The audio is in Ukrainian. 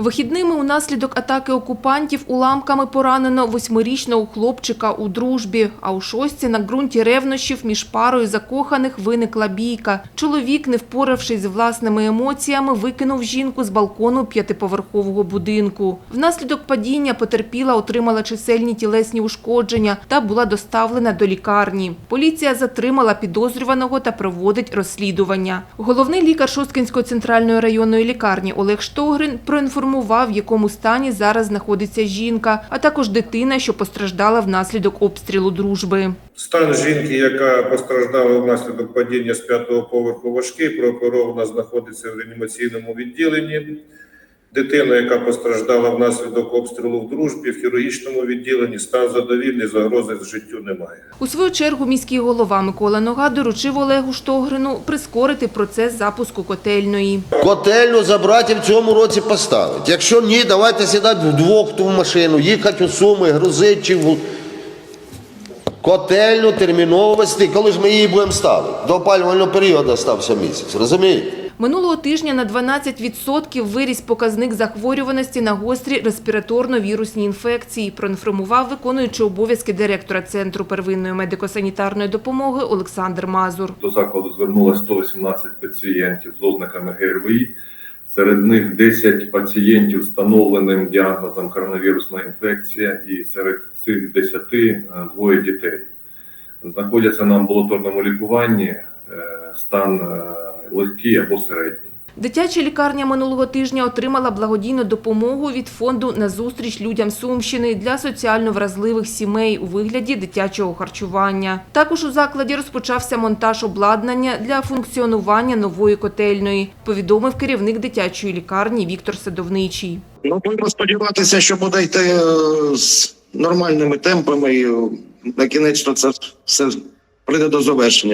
Вихідними унаслідок атаки окупантів уламками поранено восьмирічного хлопчика у дружбі. А у шостці на ґрунті ревнощів між парою закоханих виникла бійка. Чоловік, не впоравшись з власними емоціями, викинув жінку з балкону п'ятиповерхового будинку. Внаслідок падіння потерпіла отримала чисельні тілесні ушкодження та була доставлена до лікарні. Поліція затримала підозрюваного та проводить розслідування. Головний лікар Шосткинської центральної районної лікарні Олег Штогрин проінформував, в якому стані зараз знаходиться жінка, а також дитина, що постраждала внаслідок обстрілу дружби. Стан жінки, яка постраждала внаслідок падіння з п'ятого поверху важкий, прооперована знаходиться в реанімаційному відділенні. Дитина, яка постраждала внаслідок обстрілу в дружбі, в хірургічному відділенні, стан задовільний, загрози життю немає. У свою чергу міський голова Микола Нога доручив Олегу Штогрину прискорити процес запуску котельної. Котельну забрати в цьому році поставити. Якщо ні, давайте сідати вдвох ту машину, їхати у Суми, грузити чи в котельну терміново вести. Коли ж ми її будемо ставити? До опалювального періоду стався місяць, розумієте? Минулого тижня на 12% виріс показник захворюваності на гострі респіраторно-вірусні інфекції, проінформував виконуючий обов'язки директора Центру первинної медико-санітарної допомоги Олександр Мазур. До закладу звернулося 118 пацієнтів з ознаками ГРВІ. Серед них 10 пацієнтів з встановленим діагнозом коронавірусна інфекція, і серед цих 10 е, двоє дітей. Знаходяться на амбулаторному лікуванні, е, стан легкий або середній. Дитяча лікарня минулого тижня отримала благодійну допомогу від фонду «Назустріч людям Сумщини» для соціально вразливих сімей у вигляді дитячого харчування. Також у закладі розпочався монтаж обладнання для функціонування нової котельної, повідомив керівник дитячої лікарні Віктор Садовничий. Ну, будемо сподіватися, що буде йти е, з нормальними темпами і е, на кінець це все прийде до завершення.